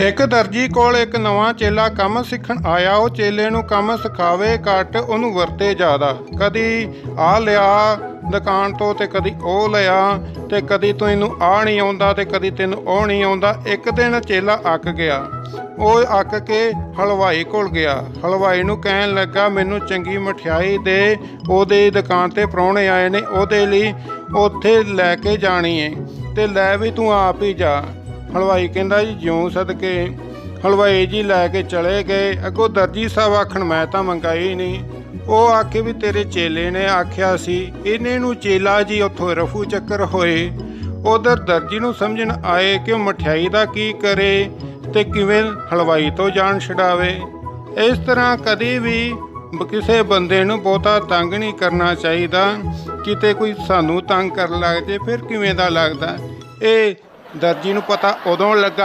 ਇੱਕ ਦਰਜੀ ਕੋਲ ਇੱਕ ਨਵਾਂ ਚੇਲਾ ਕੰਮ ਸਿੱਖਣ ਆਇਆ, ਉਹ ਚੇਲੇ ਨੂੰ ਕੰਮ ਸਿਖਾਵੇ ਘੱਟ, ਉਹਨੂੰ ਵਰਤੇ ਜ਼ਿਆਦਾ। ਕਦੀ ਆ ਲਿਆ ਦੁਕਾਨ ਤੋਂ ਤੇ ਕਦੀ ਉਹ ਲਿਆ ਤੇ ਕਦੀ ਤੈਨੂੰ ਆ ਨਹੀਂ ਆਉਂਦਾ ਤੇ ਕਦੀ ਤੈਨੂੰ ਉਹ ਨਹੀਂ ਆਉਂਦਾ। ਇੱਕ ਦਿਨ ਚੇਲਾ ਅੱਕ ਗਿਆ। ਉਹ ਅੱਕ ਕੇ ਹਲਵਾਈ ਕੋਲ ਗਿਆ। ਹਲਵਾਈ ਨੂੰ ਕਹਿਣ ਲੱਗਾ, ਮੈਨੂੰ ਚੰਗੀ ਮਠਿਆਈ ਦੇ, ਉਹਦੇ ਦੁਕਾਨ ਤੇ ਪ੍ਰਾਹੁਣੇ ਆਏ ਨੇ, ਉਹਦੇ ਲਈ ਉੱਥੇ ਲੈ ਕੇ ਜਾਣੀ ਏ ਤੇ ਲੈ ਵੀ ਤੂੰ ਆਪ ਹੀ ਜਾ। ਹਲਵਾਈ ਕਹਿੰਦਾ ਜੀ, ਜਿਉਂ ਸਦਕੇ ਹਲਵਾਈ ਜੀ ਲੈ ਕੇ ਚਲੇ ਗਏ। ਅੱਗੋਂ ਦਰਜੀ ਸਾਹਿਬ ਆਖਣ, ਮੈਂ ਤਾਂ ਮੰਗਾਈ ਨਹੀਂ। ਉਹ ਆਖੇ ਵੀ, ਤੇਰੇ ਚੇਲੇ ਨੇ ਆਖਿਆ ਸੀ, ਇਹਨੇ ਨੂੰ ਚੇਲਾ ਜੀ ਉੱਥੋਂ ਰਫੂ ਚੱਕਰ ਹੋਏ। ਉਧਰ ਦਰਜੀ ਨੂੰ ਸਮਝਣ ਆਏ ਕਿ ਉਹ ਮਠਿਆਈ ਦਾ ਕੀ ਕਰੇ ਤੇ ਕਿਵੇਂ ਹਲਵਾਈ ਤੋਂ ਜਾਣ ਛਡਾਵੇ। ਇਸ ਤਰ੍ਹਾਂ ਕਦੀ ਵੀ ਕਿਸੇ ਬੰਦੇ ਨੂੰ ਬਹੁਤਾ ਤੰਗ ਨਹੀਂ ਕਰਨਾ ਚਾਹੀਦਾ। ਕਿਤੇ ਕੋਈ ਸਾਨੂੰ ਤੰਗ ਕਰਨ ਲੱਗ ਜੇ, ਫਿਰ ਕਿਵੇਂ ਦਾ ਲੱਗਦਾ? ਇਹ ਦਰਜੀ ਨੂੰ ਪਤਾ ਉਦੋਂ ਲੱਗਾ